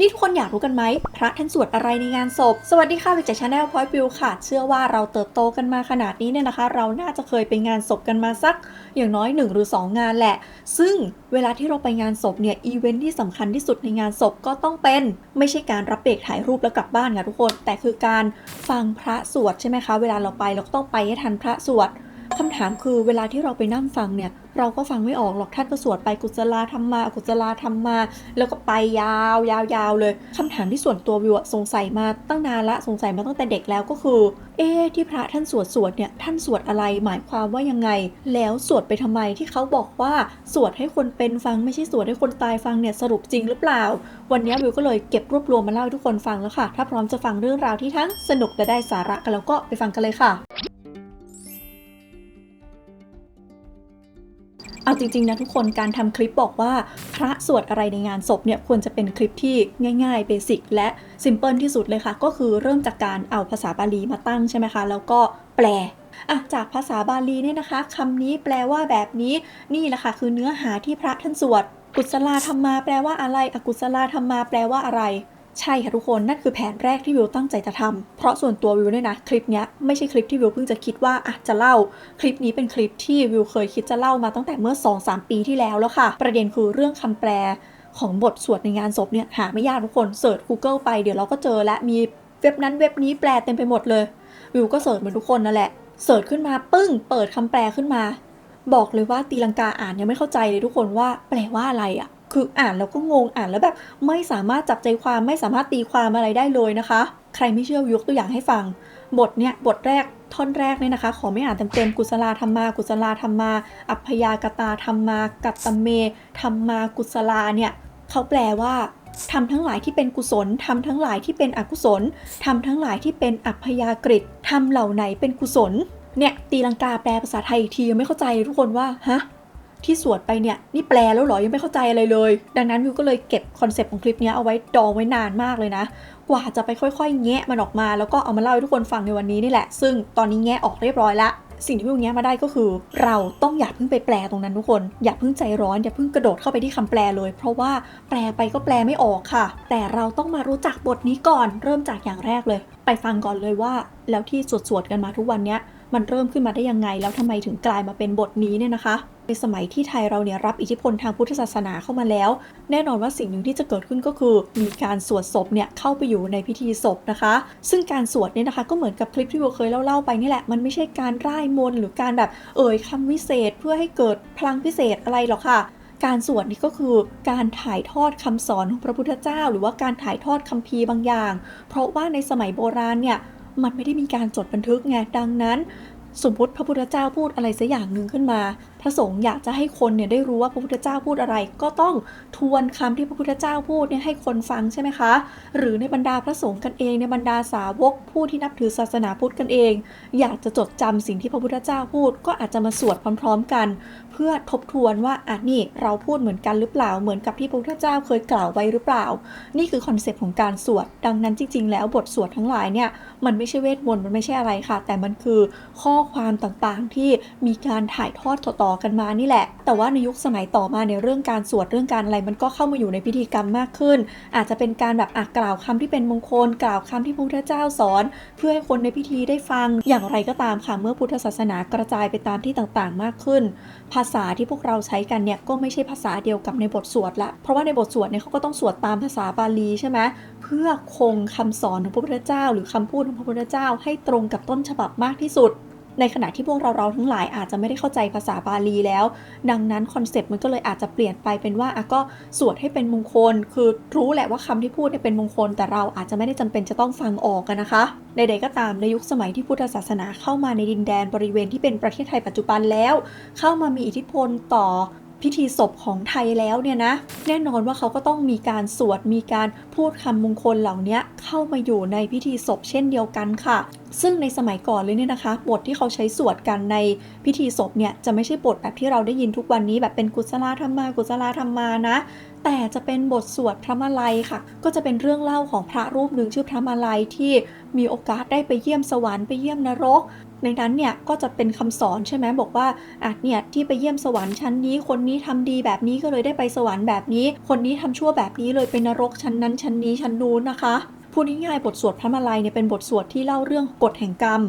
นี่ทุกคนอยากรู้กันไหม พระท่านสวดอะไรในงานศพ สวัสดีค่ะวิจัยชาแนลพอยต์วิวค่ะ เชื่อว่าเราเติบโตกันมาขนาดนี้เนี่ยนะคะ เราน่าจะเคยไปงานศพกันมาสักอย่างน้อย 1 หรือ 2 งานแหละ ซึ่งเวลาที่เราไปงานศพเนี่ยอีเวนท์ที่สำคัญที่สุดในงานศพก็ต้องเป็น ไม่ใช่การรับเบรกถ่ายรูปแล้วกลับบ้านค่ะทุกคน แต่คือการฟังพระสวดใช่ไหมคะ เวลาเราไปเราก็ต้องไปให้ทันพระสวด คำถามคือเวลาที่เราไปนั่งฟังเนี่ย เราก็ฟังไม่ออกหรอกท่านก็สวดไปกุศลาธรรมาอกุศลาธรรมา แล้วก็ไปยาวยาวยาวเลยคำถามที่ส่วนตัววิวสงสัยมาตั้งนานละสงสัยมาตั้งแต่เด็กแล้วก็คือ เอ๊ะที่พระท่านสวดสวดเนี่ยท่านสวดอะไรหมายความว่ายังไง แล้วสวดไปทำไมที่เขาบอกว่าสวดให้คนเป็นฟังไม่ใช่สวดให้คนตายฟังเนี่ยสรุปจริงหรือเปล่า วันนี้วิวก็เลยเก็บรวบรวมมาเล่าให้ทุกคนฟังแล้วค่ะ ถ้าพร้อมจะฟังเรื่องราวที่ทั้งสนุกและได้สาระกันแล้วก็ไปฟังกันเลยค่ะ เอาจริง ๆ นะทุกคนการทำคลิปบอกว่าพระสวดอะไรในงานศพเนี่ยควรจะเป็นคลิปที่ง่ายๆเบสิกและซิมเพิลที่สุดเลยค่ะ ก็คือเริ่มจากการเอาภาษาบาลีมาตั้งใช่ไหมคะ แล้วก็แปลอะจากภาษาบาลีเนี่ยนะคะคำนี้แปลว่าแบบนี้ นี่แหละค่ะคือเนื้อหาที่พระท่านสวด กุศลธรรมมาแปลว่าอะไร อกุศลธรรมมาแปลว่าอะไร ใช่ค่ะทุกคนนั่นคือแผนแรกที่วิวตั้งใจจะทำเพราะส่วนตัววิวเนี่ยนะคลิปเนี้ยไม่ใช่คลิปที่วิวเพิ่งจะคิดว่าอะจะเล่า คลิปนี้เป็นคลิปที่วิวเคยคิดจะเล่ามาตั้งแต่เมื่อ 2-3 ปีที่แล้วแล้วค่ะ ประเด็นคือเรื่องคำแปลของบทสวดในงานศพเนี่ยหาไม่ยากทุกคนเสิร์ช Google ไปเดี๋ยวเราก็เจอและมีเว็บนั้นเว็บนี้แปลเต็มไปหมดเลย วิวก็เสิร์ชเหมือนทุกคนนั่นแหละเสิร์ชขึ้นมาปึ้ง เปิดคำแปลขึ้นมา บอกเลยว่าตีลังกาอ่านยังไม่เข้าใจเลยทุกคนว่าแปลว่าอะไรอะ่ะ คืออ่านแล้วก็งงอ่านแล้วแบบไม่สามารถจับใจความไม่สามารถตีความอะไรได้เลยนะคะ ใครไม่เชื่อยกตัวอย่างให้ฟัง บทเนี่ยบทแรกท่อนแรกเนี่ยนะคะ ขอไม่อ่านเต็มๆกุศลาธรรมา กุศลาธรรมา อัพยากตาธรรมากัตตเมธรรมากุศลาเนี่ยเขาแปลว่าทำทั้งหลายที่เป็นกุศลทำทั้งหลายที่เป็นอกุศลทำทั้งหลายที่เป็นอัพยากฤิทำเหล่าไหนเป็นกุศลเนี่ยตีลังกาแปลภาษาไทยอีกทียังไม่เข้าใจทุกคนว่าฮะ ที่สวดไปเนี่ยนี่แปลแล้วเหรอยังไม่เข้าใจอะไรเลย ดังนั้นวิวก็เลยเก็บคอนเซปต์ของคลิปนี้เอาไว้ดองไว้นานมากเลยนะ กว่าจะไปค่อยๆ แงะมันออกมา แล้วก็เอามาเล่าให้ทุกคนฟังในวันนี้นี่แหละ ซึ่งตอนนี้แงะออกเรียบร้อยละสิ่งที่วิวแงะมาได้ก็คือ เราต้องอย่าเพิ่งไปแปลตรงนั้นทุกคน อย่าเพิ่งใจร้อนอย่าเพิ่งกระโดดเข้าไปที่คำแปลเลย เพราะว่าแปลไปก็แปลไม่ออกค่ะ แต่เราต้องมารู้จักบทนี้ก่อน เริ่มจากอย่างแรกเลย ไปฟังก่อนเลยว่า แล้วที่สวดๆกันมาทุกวันเนี้ยมันเริ่มขึ้นมาได้ยังไง แล้วทำไมถึงกลายมาเป็นบทนี้เนี่ยนะคะ ในสมัยที่ไทยเราเนี่ยรับอิทธิพลทางพุทธศาสนาเข้ามาแล้ว แน่นอนว่าสิ่งหนึ่งที่จะเกิดขึ้นก็คือ มีการสวดศพเนี่ยเข้าไปอยู่ในพิธีศพนะคะ ซึ่งการสวดเนี่ยนะคะก็เหมือนกับคลิปที่เราเคยเล่าๆไปนี่แหละมันไม่ใช่การร่ายมนต์หรือการแบบเอ่ยคำวิเศษเพื่อให้เกิดพลังพิเศษอะไรหรอกค่ะการสวดนี่ก็คือการถ่ายทอดคำสอนของพระพุทธเจ้า หรือว่าการถ่ายทอดคัมภีร์บางอย่าง เพราะว่าในสมัยโบราณเนี่ยมันไม่ได้มีการจดบันทึกไงดังนั้น สมมติพระพุทธเจ้าพูดอะไรสักอย่างหนึ่งขึ้นมาพระสงฆ์อยากจะให้คนเนี่ยได้รู้ว่าพระพุทธเจ้าพูดอะไร ก็ต้องทวนคำที่พระพุทธเจ้าพูดเนี่ยให้คนฟังใช่ไหมคะ หรือในบรรดาพระสงฆ์กันเองในบรรดาสาวกผู้ที่นับถือศาสนาพุทธกันเอง อยากจะจดจำสิ่งที่พระพุทธเจ้าพูด ก็อาจจะมาสวดพร้อม ๆ กัน เพื่อทบทวนว่าอะนี่เราพูดเหมือนกันหรือเปล่าเหมือนกับที่พระพุทธเจ้าเคยกล่าวไว้หรือเปล่า นี่คือคอนเซปต์ของการสวดดังนั้นจริง ๆ แล้วบทสวดทั้งหลายเนี่ยมันไม่ใช่เวทมนต์มันไม่ใช่อะไรค่ะ แต่มันคือข้อความต่างๆที่มีการถ่ายทอดต่อๆกันมานี่แหละ แต่ว่าในยุคสมัยต่อมาในเรื่องการสวดเรื่องการอะไรมันก็เข้ามาอยู่ในพิธีกรรมมากขึ้น อาจจะเป็นการแบบอะกล่าวคำที่เป็นมงคล กล่าวคำที่พระพุทธเจ้าสอน เพื่อให้คนในพิธีได้ฟัง อย่างไรก็ตามค่ะเมื่อพุทธศาสนากระจายไปตามที่ต่างๆ มากขึ้น ภาษาที่พวกเราใช้กันเนี่ยก็ไม่ใช่ภาษาเดียวกับในบทสวดละ เพราะว่าในบทสวดเนี่ยเขาก็ต้องสวดตามภาษาบาลีใช่ไหมเพื่อคงคำสอนของพระพุทธเจ้า หรือคำพูดของพระพุทธเจ้า ให้ตรงกับต้นฉบับมากที่สุด ในขณะที่พวกเราเราทั้งหลายอาจจะไม่ได้เข้าใจภาษาบาลีแล้ว ดังนั้นคอนเซปต์มันก็เลยอาจจะเปลี่ยนไปเป็นว่าอะก็สวดให้เป็นมงคล คือรู้แหละว่าคำที่พูดเนี่ยเป็นมงคล แต่เราอาจจะไม่ได้จำเป็นจะต้องฟังออกกันนะคะใดๆก็ตามในยุคสมัยที่พุทธศาสนาเข้ามาในดินแดนบริเวณที่เป็นประเทศไทยปัจจุบันแล้ว เข้ามามีอิทธิพลต่อพิธีศพของไทยแล้วเนี่ยนะแน่นอนว่าเขาก็ต้องมีการสวดมีการพูดคำมงคลเหล่านี้เข้ามาอยู่ในพิธีศพเช่นเดียวกันค่ะ ซึ่งในสมัยก่อนเลยเนี่ยนะคะ บทที่เขาใช้สวดกันในพิธีศพเนี่ยจะไม่ใช่บทแบบที่เราได้ยินทุกวันนี้แบบเป็นกุศลธรรมากุศลธรรมานะ แต่จะเป็นบทสวดพระมาลัยค่ะ ก็จะเป็นเรื่องเล่าของพระรูปหนึ่งชื่อพระมาลัยที่มีโอกาสได้ไปเยี่ยมสวรรค์ไปเยี่ยมนรก ในนั้นเนี่ยก็จะเป็นคำสอนใช่ไหมบอกว่าอะเนี่ยที่ไปเยี่ยมสวรรค์ชั้นนี้ คนนี้ทำดีแบบนี้ก็เลยได้ไปสวรรค์แบบนี้ คนนี้ทำชั่วแบบนี้เลยเป็นนรกชั้นนั้นชั้นนี้ชั้นนู้นนะคะ พูดง่ายๆบทสวดพระมาลัยเนี่ยเป็นบทสวดที่เล่าเรื่องกฎแห่งกรรม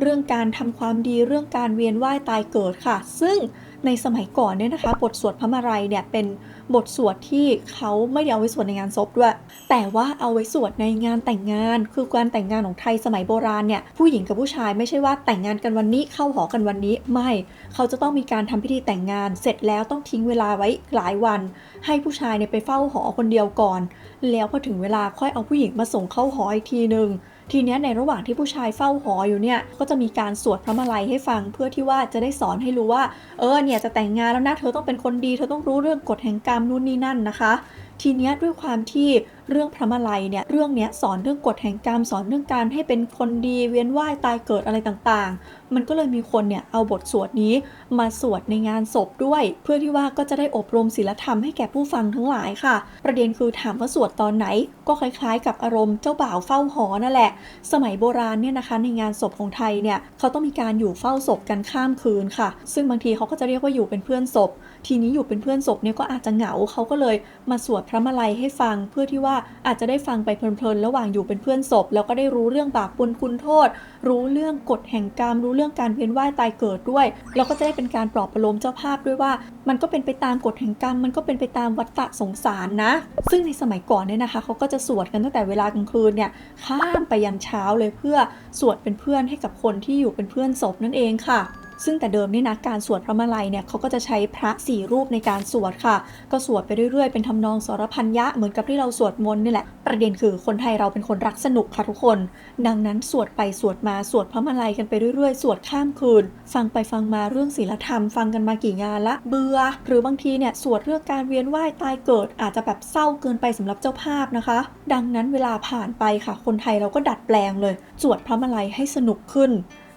เรื่องการทำความดีเรื่องการเวียนว่ายตายเกิดค่ะ ซึ่ง ในสมัยก่อนเนี่ยนะคะ บทสวดพระมาลัยเนี่ยเป็นบทสวดที่เขาไม่ได้เอาไว้สวดในงานศพด้วย แต่ว่าเอาไว้สวดในงานแต่งงาน คือการแต่งงานของไทยสมัยโบราณเนี่ยผู้หญิงกับผู้ชายไม่ใช่ว่าแต่งงานกันวันนี้เข้าหอกันวันนี้ไม่ เขาจะต้องมีการทำพิธีแต่งงาน เสร็จแล้วต้องทิ้งเวลาไว้หลายวัน ให้ผู้ชายเนี่ยไปเฝ้าหอคนเดียวก่อน แล้วพอถึงเวลาค่อยเอาผู้หญิงมาส่งเข้าหออีกทีหนึ่ง ทีนี้ในระหว่างที่ผู้ชายเฝ้าหออยู่เนี่ยก็จะมีการสวดพระมาลัยให้ฟัง เพื่อที่ว่าจะได้สอนให้รู้ว่าเออเนี่ยจะแต่งงานแล้วนะเธอต้องเป็นคนดีเธอต้องรู้เรื่องกฎแห่งกรรมนู่นนี่นั่นนะคะ ทีนี้ด้วยความที่เรื่องพระมาลัยเนี่ยเรื่องเนี้ยสอนเรื่องกฎแห่งกรรมสอนเรื่องการให้เป็นคนดีเวียนว่ายตายเกิดอะไรต่างๆ มันก็เลยมีคนเนี่ยเอาบทสวดนี้มาสวดในงานศพด้วย เพื่อที่ว่าก็จะได้อบรมศีลธรรมให้แก่ผู้ฟังทั้งหลายค่ะ ประเด็นคือถามว่าสวดตอนไหน ก็คล้ายๆ กับอารมณ์เจ้าบ่าวเฝ้าหอนั่นแหละ สมัยโบราณเนี่ยนะคะในงานศพของไทยเนี่ยเขาต้องมีการอยู่เฝ้าศพกันข้ามคืนค่ะ ซึ่งบางทีเขาก็จะเรียกว่าอยู่เป็นเพื่อนศพ ทีนี้อยู่เป็นเพื่อนศพเนี่ยก็อาจจะเหงาเขาก็เลยมาสวดพระมาลัยให้ฟังเพื่อที่ว่าอาจจะได้ฟังไปเพลินๆ ระหว่างอยู่เป็นเพื่อนศพ แล้วก็ได้รู้เรื่องบาปบุญคุณโทษ รู้เรื่องกฎแห่งกรรม รู้เรื่องการเวียนว่ายตายเกิดด้วย แล้วก็จะได้เป็นการปลอบประโลมเจ้าภาพด้วยว่า มันก็เป็นไปตามกฎแห่งกรรม มันก็เป็นไปตามวัฏฏะสงสารนะ ซึ่งในสมัยก่อนเนี่ยนะคะเขาก็จะสวดกันตั้งแต่เวลากลางคืนเนี่ยข้ามไปยันเช้าเลยเพื่อสวดเป็นเพื่อนให้กับคนที่อยู่เป็นเพื่อนศพนั่นเองค่ะ ซึ่งแต่เดิมนี่นะการสวดพระมาลัยเนี่ยเขาก็จะใช้พระสี่รูปในการสวดค่ะ ก็สวดไปเรื่อยๆ เป็นทำนองสรพันยะเหมือนกับที่เราสวดมนต์นี่แหละ ประเด็นคือคนไทยเราเป็นคนรักสนุกค่ะทุกคน ดังนั้นสวดไปสวดมาสวดพระมาลัยกันไปเรื่อยๆ สวดข้ามคืน ฟังไปฟังมาเรื่องศีลธรรม ฟังกันมากี่งานละเบื่อหรือบางทีเนี่ยสวดเรื่องการเวียนว่ายตายเกิดอาจจะแบบเศร้าเกินไปสำหรับเจ้าภาพนะคะ ดังนั้นเวลาผ่านไปค่ะ คนไทยเราก็ดัดแปลงเลย สวดพระมาลัยให้สนุกขึ้น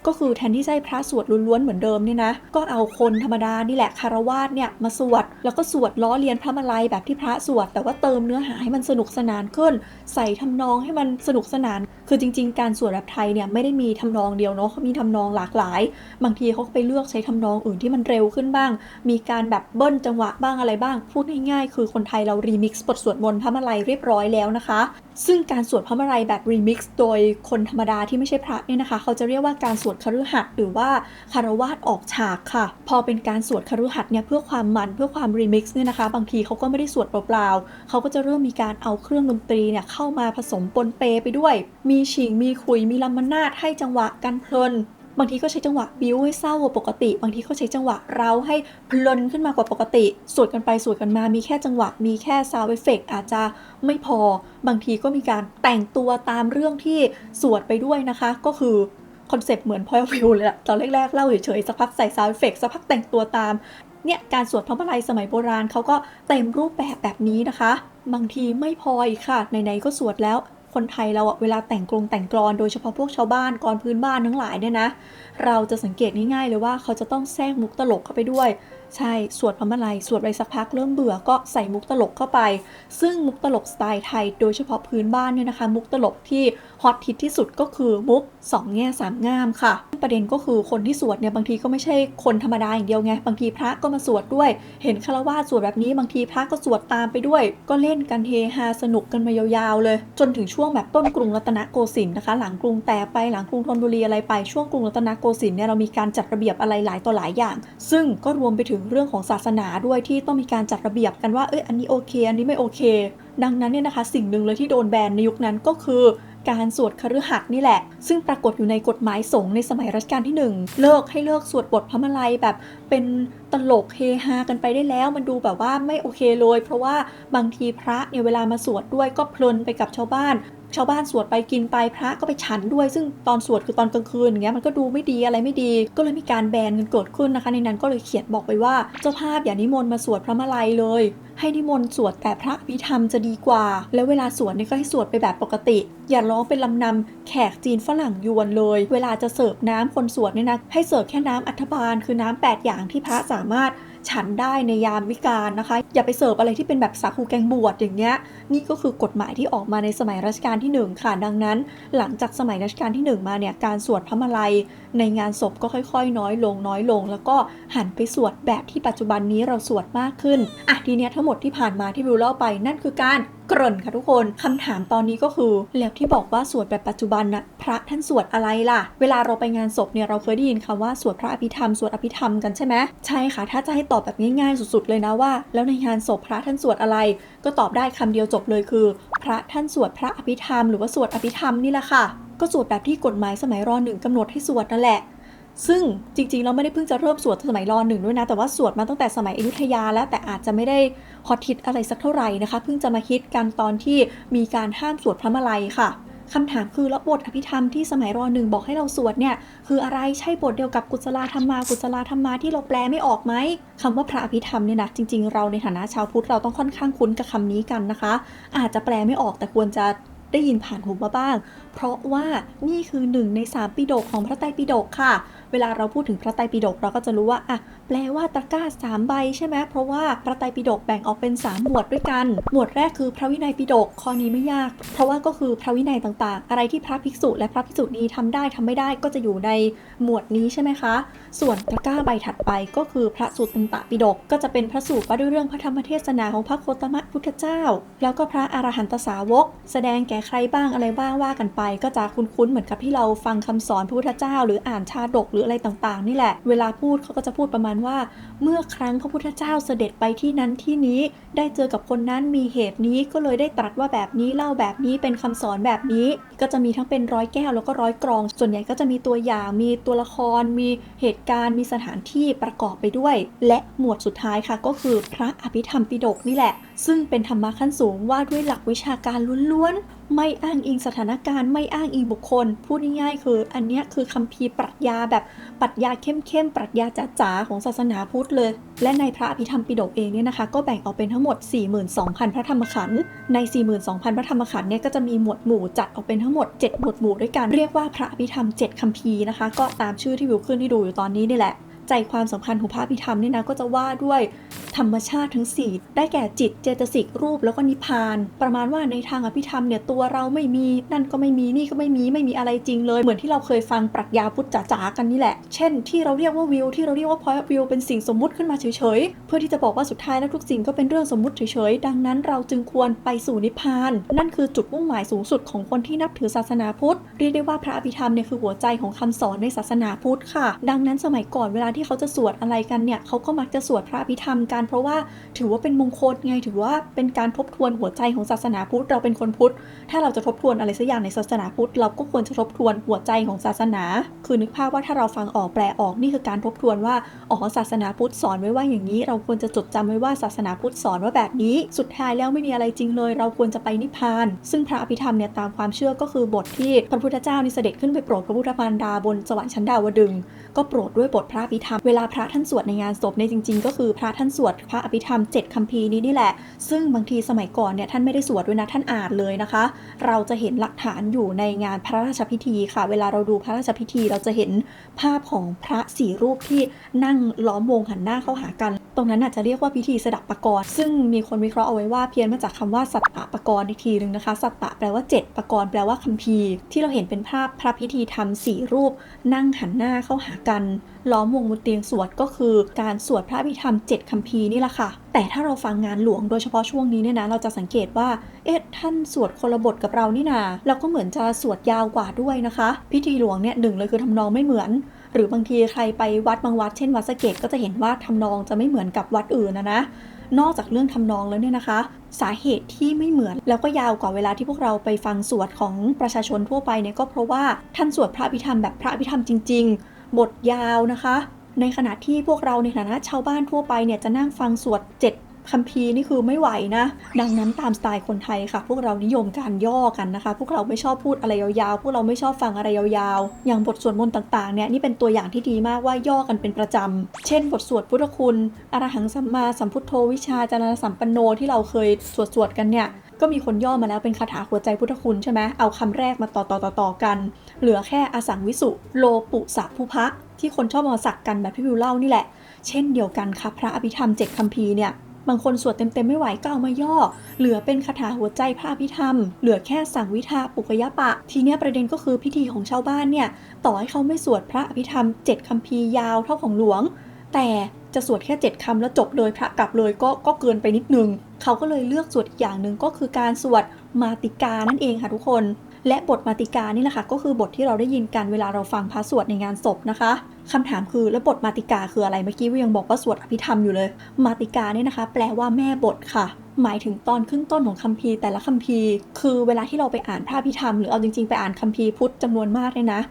ก็คือแทนที่จะให้พระสวดล้วนๆเหมือนเดิมเนี่ยนะ ก็เอาคนธรรมดานี่แหละคารวาสเนี่ยมาสวด แล้วก็สวดล้อเลียนพระมาลัยแบบที่พระสวด แต่ว่าเติมเนื้อหาให้มันสนุกสนานขึ้น ใส่ทำนองให้มันสนุกสนาน คือจริง ๆ การสวดแบบไทยเนี่ยไม่ได้มีทำนองเดียวเนาะเขามีทำนองหลากหลาย บางทีเขาก็ไปเลือกใช้ทำนองอื่นที่มันเร็วขึ้นบ้าง มีการแบบเบิ้ลจังหวะบ้างอะไรบ้าง พูดง่ายๆ คือคนไทยเรารีมิกซ์บทสวดมนต์พระมาลัยเรียบร้อยแล้วนะคะ ซึ่งการสวดพระมาลัยแบบรีมิกซ์โดยคนธรรมดาที่ไม่ใช่พระเนี่ยนะคะ เขาจะเรียกว่าการสวดคฤหัสถ์หรือว่าคารวาสออกฉากค่ะ พอเป็นการสวดคฤหัสถ์เนี่ยเพื่อความมันเพื่อความรีมิกซ์เนี่ยนะคะ บางทีเขาก็ไม่ได้สวดเปล่าๆเขาก็จะเริ่มมีการเอาเครื่องดนตรีเนี่ยเข้ามาผสมปนเปไปด้วย มีฉิง มีขุย มีลำมนาดให้จังหวะกันเพลิน บางทีก็ใช้จังหวะบิ้วให้เศร้ากว่าปกติ บางทีก็ใช้จังหวะเราให้เพลินขึ้นมากว่าปกติ สวดกันไปสวดกันมา มีแค่จังหวะ มีแค่ซาวเอฟเฟกอาจจะไม่พอ บางทีก็มีการแต่งตัวตามเรื่องที่สวดไปด้วยนะคะ ก็คือคอนเซปต์เหมือนพอยวิวเลยอะตอนแรกๆเล่าเฉยๆสักพักใส่ซาวเอฟเฟกสักพักแต่งตัวตามเนี่ยการสวดพระมาลัยสมัยโบราณเขาก็เต็มรูปแบบแบบนี้นะคะ บางทีไม่พออีกค่ะไหนๆก็สวดแล้ว คนไทยเราอะเวลาแต่งกรงแต่งกรอน โดยเฉพาะพวกชาวบ้านกรอนพื้นบ้านทั้งหลายเนี่ยนะ เราจะสังเกตง่ายๆเลยว่าเขาจะต้องแทรกมุกตลกเข้าไปด้วย ใช่สวดพมาลัยสวดไปสักพักเริ่มเบื่อก็ใส่มุกตลกเข้าไป ซึ่งมุกตลกสไตล์ไทย โดยเฉพาะพื้นบ้านเนี่ยนะคะ มุกตลกที่ฮอตฮิตที่สุดก็คือมุกสองแง่สามงามค่ะ ประเด็นก็คือคนที่สวดเนี่ยบางทีก็ไม่ใช่คนธรรมดาอย่างเดียวไงบางทีพระก็มาสวดด้วย เห็นฆราวาสสวดแบบนี้บางทีพระก็สวดตามไปด้วย ก็เล่นกันเฮฮาสนุกกันมายาวๆเลย จนถึงช่วงแบบต้นกรุงรัตนโกสินทร์นะคะ หลังกรุงแต่ไปหลังกรุงธนบุรีอะไรไปช่วงกรุงรัตนโกสินทร์เนี่ยเรามีการจัดระเบียบอะไรหลายต่อหลายอย่าง ซึ่งก็รวมไปถึงเรื่องของศาสนาด้วยที่ต้องมีการจัดระเบียบกันว่าเอ้ยอันนี้โอเค อันนี้ไม่โอเค ดังนั้นเนี่ยนะคะ สิ่งหนึ่งเลยที่โดนแบนในยุคนั้นก็คือ การสวดคฤหัสถ์นี่แหละ ซึ่งปรากฏอยู่ในกฎหมายสงฆ์ในสมัยรัชกาลที่ 1 เลิกให้เลิกสวดบทพระมาลัยแบบเป็นตลกเฮฮากันไปได้แล้ว มันดูแบบว่าไม่โอเคเลย เพราะว่าบางทีพระเนี่ยเวลามาสวดด้วยก็เพลินไปกับชาวบ้านชาวบ้านสวดไปกินไปพระก็ไปฉันด้วย ซึ่งตอนสวดคือตอนกลางคืนอย่างเงี้ยมันก็ดูไม่ดีอะไรไม่ดี ก็เลยมีการแบนกันเกิดขึ้นนะคะ ในนั้นก็เลยเขียนบอกไปว่าเจ้าภาพอย่านิมนต์มาสวดพระมาลัยเลย ให้นิมนต์สวดแต่พระอภิธรรมจะดีกว่า แล้วเวลาสวดเนี่ยก็ให้สวดไปแบบปกติ อย่าร้องเป็นลำนำแขกจีนฝรั่งยวนเลย เวลาจะเสิร์ฟน้ำคนสวดเนี่ยนะให้เสิร์ฟแค่น้ำอัฐบาล คือน้ำแปดอย่างที่พระสามารถฉันได้ในยามวิกาลนะคะ อย่าไปเสิร์ฟอะไรที่เป็นแบบสาคูแกงบวชอย่างเงี้ยนี่ก็คือกฎหมายที่ออกมาในสมัยรัชกาลที่ 1 ค่ะดังนั้น หลังจากสมัยรัชกาลที่ 1 มาเนี่ยการสวดพระมาลัย ในงานศพก็ค่อยๆ น้อยลงน้อยลง แล้วก็หันไปสวดแบบที่ปัจจุบันนี้เราสวดมากขึ้นอะทีเนี้ยทั้งหมดที่ผ่านมาที่วิวเล่าไปนั่นคือการเกริ่นค่ะทุกคนคำถามตอนนี้ก็คือ แล้วที่บอกว่าสวดแบบปัจจุบันน่ะพระท่านสวดอะไรล่ะ เวลาเราไปงานศพเนี่ยเราเคยได้ยินคำว่าสวดพระอภิธรรมสวดอภิธรรมกันใช่ไหมใช่ค่ะ ถ้าจะให้ตอบแบบง่ายๆสุดๆเลยนะว่า แล้วในงานศพพระท่านสวดอะไร ก็ตอบได้คำเดียวจบเลยคือ พระท่านสวดพระอภิธรรมหรือว่าสวดอภิธรรมนี่แหละค่ะก็สวดแบบที่กฎหมายสมัยรอหนึ่งกำหนดให้สวดนั่นแหละ ซึ่งจริงๆ เราไม่ได้เพิ่งจะเริ่มสวดสมัยรอหนึ่งด้วยนะ แต่ว่าสวดมาตั้งแต่สมัยอยุธยาแล้วแต่อาจจะไม่ได้ฮอตฮิตอะไรสักเท่าไหร่นะคะ เพิ่งจะมาฮิตกันตอนที่มีการห้ามสวดพระมาลัยค่ะคำถามคือแล้วบทอภิธรรมที่สมัยรอหนึ่งบอกให้เราสวดเนี่ยคืออะไรใช่บทเดียวกับกุศลธรรมากุศลธรรมาที่เราแปลไม่ออกไหมคำว่าพระอภิธรรมเนี่ยนะจริง ๆ เราในฐานะชาวพุทธเราต้องค่อนข้างคุ้นกับคำนี้กันนะคะ อาจจะแปลไม่ออกแต่ควรจะได้ยินผ่านหูมาบ้าง เพราะว่านี่คือหนึ่งในสามปิฎกของพระไตรปิฎกค่ะ เวลาเราพูดถึงพระไตรปิฎกเราก็จะรู้ว่าอะแปลว่าตะกร้าสามใบใช่ไหมเพราะว่าพระไตรปิฎกแบ่งออกเป็น 3 หมวดด้วยกัน หมวดแรกคือพระวินัยปิฎกข้อนี้ไม่ยาก เพราะว่าก็คือพระวินัยต่างๆ อะไรที่พระภิกษุและพระภิกษุณีทำได้ทำไม่ได้ก็จะอยู่ในหมวดนี้ใช่ไหมคะ ส่วนตะกร้าใบถัดไปก็คือพระสูตรตันตปิฎกก็จะเป็นพระสูตรว่าด้วยเรื่องพระธรรมเทศนาของพระโคตมะพุทธเจ้า แล้วก็พระอรหันตสาวก แสดงแก่ใครบ้างอะไรบ้างว่ากันไป ก็จะคุ้นๆเหมือนกับที่เราฟังคำสอนพระพุทธเจ้า หรืออ่านชาดกหรืออะไรต่างๆ นี่แหละ เวลาพูดเขาก็จะพูดประมาณว่า เมื่อครั้งพระพุทธเจ้าเสด็จไปที่นั้นที่นี้ได้เจอกับคนนั้นมีเหตุนี้ก็เลยได้ตรัสว่าแบบนี้เล่าแบบนี้เป็นคำสอนแบบนี้ ก็จะมีทั้งเป็นร้อยแก้วแล้วก็ร้อยกรอง ส่วนใหญ่ก็จะมีตัวอย่างมีตัวละคร มีเหตุการณ์ มีสถานที่ประกอบไปด้วย และหมวดสุดท้ายค่ะก็คือพระอภิธรรมปิฎกนี่แหละ ซึ่งเป็นธรรมะขั้นสูงว่าด้วยหลักวิชาการล้วนๆ ไม่อ้างอิงสถานการณ์ไม่อ้างอิงบุคคล พูดง่ายๆ คือ อันนี้คือคัมภีร์ปรัชญาแบบปรัชญาเข้มๆปรัชญาจ๋าๆของศาสนาพุทธเลย และในพระอภิธรรมปิฎกเองเนี่ยนะคะ ก็แบ่งออกเป็นทั้งหมด 42,000 พระธรรมขันธ์ใน 42,000 พระธรรมขันธ์เนี่ยก็จะมีหมวดหมู่จัดออกเป็นทั้งหมด 7 หมวดหมู่ด้วยกันเรียกว่าพระอภิธรรม 7คัมภีร์นะคะ ก็ตามชื่อที่วิวขึ้นให้ดูอยู่ตอนนี้นี่แหละ ใจความสำคัญของพระอภิธรรมเนี่ยนะก็จะว่าด้วยธรรมชาติทั้ง 4 ได้แก่จิตเจตสิกรูปแล้วก็นิพพาน ประมาณว่าในทางอภิธรรมเนี่ยตัวเราไม่มีนั่นก็ไม่มีนี่ก็ไม่มีไม่มีอะไรจริงเลย เหมือนที่เราเคยฟังปรัชญาพุทธจ๋าๆกันนี่แหละ เช่น ที่เราเรียกว่าวิวที่เราเรียกว่า point of view เป็นสิ่งสมมุติขึ้นมาเฉยๆ เพื่อที่จะบอกว่าสุดท้ายแล้วทุกสิ่งก็เป็นเรื่องสมมุติเฉยๆ ดังนั้นเราจึงควรไปสู่นิพพาน นั่นคือจุดมุ่งหมายสูงสุดของคนที่นับถือศาสนาพุทธเรียกได้ว่าพระอภิธรรมเนี่ยคือหัวใจของคำสอนในศาสนาพุทธค่ะ ดังนั้นสมัยก่อนเวลาที่เขาจะสวดอะไรกันเนี่ยเขาก็มักจะสวดพระอภิธรรมกันเพราะว่าถือว่าเป็นมงคลไงถือว่าเป็นการทบทวนหัวใจของศาสนาพุทธเราเป็นคนพุทธ ถ้าเราจะทบทวนอะไรสักอย่างในศาสนาพุทธ เราก็ควรจะทบทวนหัวใจของศาสนา คือนึกภาพว่าถ้าเราฟังออกแปลออกนี่คือการทบทวนว่าอ๋อศาสนาพุทธสอนไว้ว่าอย่างนี้ เราควรจะจดจำไว้ว่าศาสนาพุทธสอนว่าแบบนี้สุดท้ายแล้วไม่มีอะไรจริงเลย เราควรจะไปนิพพาน ซึ่งพระอภิธรรมเนี่ยตามความเชื่อก็คือบทที่พระพุทธเจ้านี่เสด็จขึ้นไปโปรดพระพุทธมารดาบนสวรรค์ชั้นดาวดึงก็โปรดด้วยบทพระอภิธรรม เวลาพระท่านสวดในงานศพในจริง ๆ ก็คือพระท่านสวดพระอภิธรรมเจ็ดคัมภีร์นี้นี่แหละ ซึ่งบางทีสมัยก่อนเนี่ยท่านไม่ได้สวดด้วยนะท่านอ่านเลยนะคะ เราจะเห็นหลักฐานอยู่ในงานพระราชพิธีค่ะ เวลาเราดูพระราชพิธีเราจะเห็นภาพของพระสี่รูปที่นั่งล้อมวงหันหน้าเข้าหากัน ตรงนั้นอาจจะเรียกว่าพิธีสดับปกรณ์ซึ่งมีคนวิเคราะห์เอาไว้ว่าเพี้ยนมาจากคำว่าสัตตะปกรณ์อีกทีหนึ่งนะคะ สัตตะแปลว่าเจ็ดปกรณ์แปลว่าคัมภีร์ ที่เราเห็นเป็นภาพพระพิธีทำสี่รูป นั่งหันหน้าเข้าหากัน ล้อมวงบนเตียงสวดก็คือการสวดพระอภิธรรมเจ็ดคัมภีร์นี่แหละค่ะ แต่ถ้าเราฟังงานหลวงโดยเฉพาะช่วงนี้เนี่ยนะเราจะสังเกตว่าเอ๊ะท่านสวดคนละบทกับเรานี่นาแล้วก็เหมือนจะสวดยาวกว่าด้วยนะคะ พิธีหลวงเนี่ยหนึ่งเลยคือทำนองไม่เหมือนหรือบางทีใครไปวัดบางวัดเช่นวัดสเกดก็จะเห็นว่าทำนองจะไม่เหมือนกับวัดอื่นนะนะนอกจากเรื่องทำนองแล้วเนี่ยนะคะ สาเหตุที่ไม่เหมือนแล้วก็ยาวกว่าเวลาที่พวกเราไปฟังสวดของประชาชนทั่วไปเนี่ยก็เพราะว่าท่านสวดพระอภิธรรมแบบพระอภิธรรมจริง ๆ บทยาวนะคะ ในขณะที่พวกเราในฐานะชาวบ้านทั่วไปเนี่ยจะนั่งฟังสวดเจ็ดคัมภีร์นี่คือไม่ไหวนะ ดังนั้นตามสไตล์คนไทยค่ะ พวกเรานิยมการย่อกันนะคะ พวกเราไม่ชอบพูดอะไรยาวๆ พวกเราไม่ชอบฟังอะไรยาวๆ อย่างบทสวดมนต์ต่างๆ เนี่ยนี่เป็นตัวอย่างที่ดีมากว่าย่อกันเป็นประจำ เช่น บทสวดพุทธคุณ อรหังสัมมาสัมพุทโธวิชาจารณสัมปันโนที่เราเคยสวดสวดๆกันเนี่ย ก็มีคนย่อมาแล้วเป็นคาถาหัวใจพุทธคุณใช่ไหมเอาคำแรกมาต่อต่อต่อต่อกัน เหลือแค่อสังวิสุโลปุสะภูพะ ที่คนชอบมาสักกันแบบที่วิวเล่านี่แหละ เช่นเดียวกันค่ะพระอภิธรรมเจ็ดคัมภีร์เนี่ยบางคนสวดเต็มๆไม่ไหวก็เอามาย่อ เหลือเป็นคาถาหัวใจพระอภิธรรม เหลือแค่สังวิทาปุกยปะ ทีเนี้ยประเด็นก็คือพิธีของชาวบ้านเนี่ย ต่อให้เขาไม่สวดพระอภิธรรมเจ็ดคัมภีร์ยาวเท่าของหลวง แต่ จะสวดแค่ 7คำแล้วจบเลยพระกลับเลยก็ก็เกินไปนิดนึง เขาก็เลยเลือกสวดอีกอย่างหนึ่งก็คือการสวดมาติกานั่นเองค่ะทุกคน และบทมาติกานี่แหละค่ะก็คือบทที่เราได้ยินกันเวลาเราฟังพระสวดในงานศพนะคะคำถามคือแล้วบทมาติกาคืออะไรเมื่อกี้วิวยังบอกว่าสวดอภิธรรมอยู่เลย มาติกาเนี่ยนะคะ แปลว่าแม่บทค่ะหมายถึงตอนขึ้นต้นของคัมภีร์แต่ละคัมภีร์ คือเวลาที่เราไปอ่านพระอภิธรรมหรือเอาจริงๆไปอ่านคัมภีร์พุทธจำนวนมากเนี่ยนะ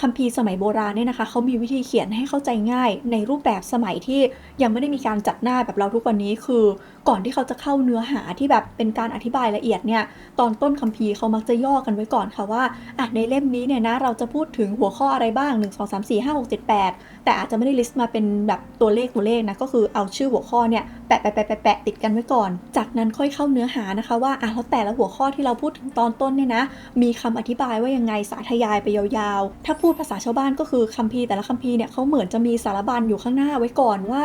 คัมภีร์สมัยโบราณเนี่ยนะคะเขามีวิธีเขียนให้เข้าใจง่าย ในรูปแบบสมัยที่ยังไม่ได้มีการจัดหน้าแบบเราทุกวันนี้คือ ก่อนที่เขาจะเข้าเนื้อหาที่แบบเป็นการอธิบายละเอียดเนี่ยตอนต้นคัมภีร์เขามักจะย่อกันไว้ก่อนค่ะว่าอะในเล่มนี้เนี่ยนะเราจะพูดถึงหัวข้ออะไรบ้าง 1 2 3 4 5 6 7 8 แต่อาจจะไม่ได้ลิสต์มาเป็นแบบตัวเลขตัวเลขนะก็คือเอาชื่อหัวข้อเนี่ยแปะแปะแปะแปะแปะติดกันไว้ก่อน จากนั้นค่อยเข้าเนื้อหานะคะว่าอะแล้วแต่ละหัวข้อที่เราพูดถึงตอนต้นเนี่ยนะ มีคำอธิบายว่ายังไงสาธยายไปยาวๆ ถ้าพูดภาษาชาวบ้านก็คือคัมภีร์แต่ละคัมภีร์เนี่ยเขาเหมือนจะมีสารบัญอยู่ข้างหน้าไว้ก่อนว่า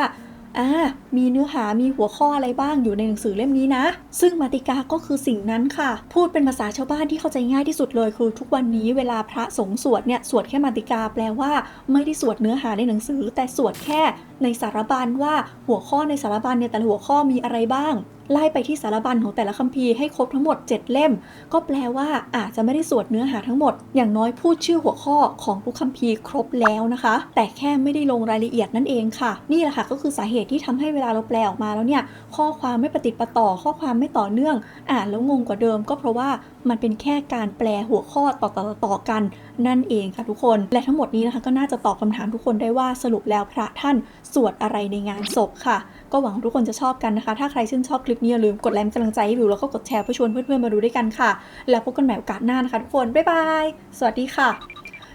อ่ามีเนื้อหามีหัวข้ออะไรบ้างอยู่ในหนังสือเล่มนี้นะ ซึ่งมาติกาก็คือสิ่งนั้นค่ะ พูดเป็นภาษาชาวบ้านที่เข้าใจง่ายที่สุดเลยคือทุกวันนี้เวลาพระสงฆ์สวดเนี่ยสวดแค่มาติกาแปลว่า ไม่ได้สวดเนื้อหาในหนังสือ แต่สวดแค่ ในสารบัญว่าหัวข้อในสารบัญเนี่ยแต่ละหัวข้อมีอะไรบ้าง ไล่ไปที่สารบัญของแต่ละคัมภีร์ให้ครบทั้งหมด 7 เล่ม ก็แปลว่าอาจจะไม่ได้สวดเนื้อหาทั้งหมด อย่างน้อยพูดชื่อหัวข้อของทุกคัมภีร์ครบแล้วนะคะ แต่แค่ไม่ได้ลงรายละเอียดนั่นเองค่ะ นี่แหละค่ะก็คือสาเหตุที่ทำให้เวลาเราแปลออกมาแล้วเนี่ยข้อความไม่ประติดประต่อข้อความไม่ต่อเนื่อง อ่านแล้วงงกว่าเดิมก็เพราะว่ามันเป็นแค่การแปลหัวข้อต่อต่อตอกันนั่นเองค่ะทุกคน และทั้งหมดนี้นะคะก็น่าจะตอบคำถามทุกคนได้ว่าสรุปแล้วพระท่านสวดอะไรในงานศพค่ะ ก็หวังทุกคนจะชอบกันนะคะ ถ้าใครชื่นชอบคลิปนี้อย่าลืมกดไลค์กำลังใจให้วิวแล้วก็กดแชร์เพื่อชวนเพื่อนๆมาดูด้วยกันค่ะ แล้วพบกันใหม่โอกาสหน้านะคะทุกคนบ๊ายบายสวัสดีค่ะ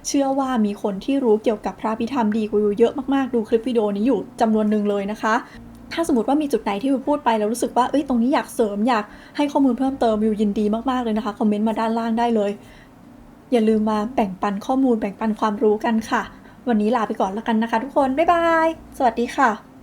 เชื่อว่ามีคนที่รู้เกี่ยวกับพระพิธรรมดีกว่าวิวเยอะมากๆ ดูคลิปวิดีโอนี้อยู่จำนวนหนึ่งเลยนะคะ ถ้าสมมติว่ามีจุดไหนที่วิวพูดไปแล้วรู้สึกว่าเอ้ยตรงนี้อยากเสริมอยากให้ข้อมูลเพิ่มเติมวิวยินดีมากๆเลยนะคะคอมเมนต์มาด้านล่างได้เลย อย่าลืมมาแบ่งปันข้อมูลแบ่งปันความรู้กันค่ะ วันนี้ลาไปก่อนแล้วกันนะคะ ทุกคนบ๊ายบายสวัสดีค่ะ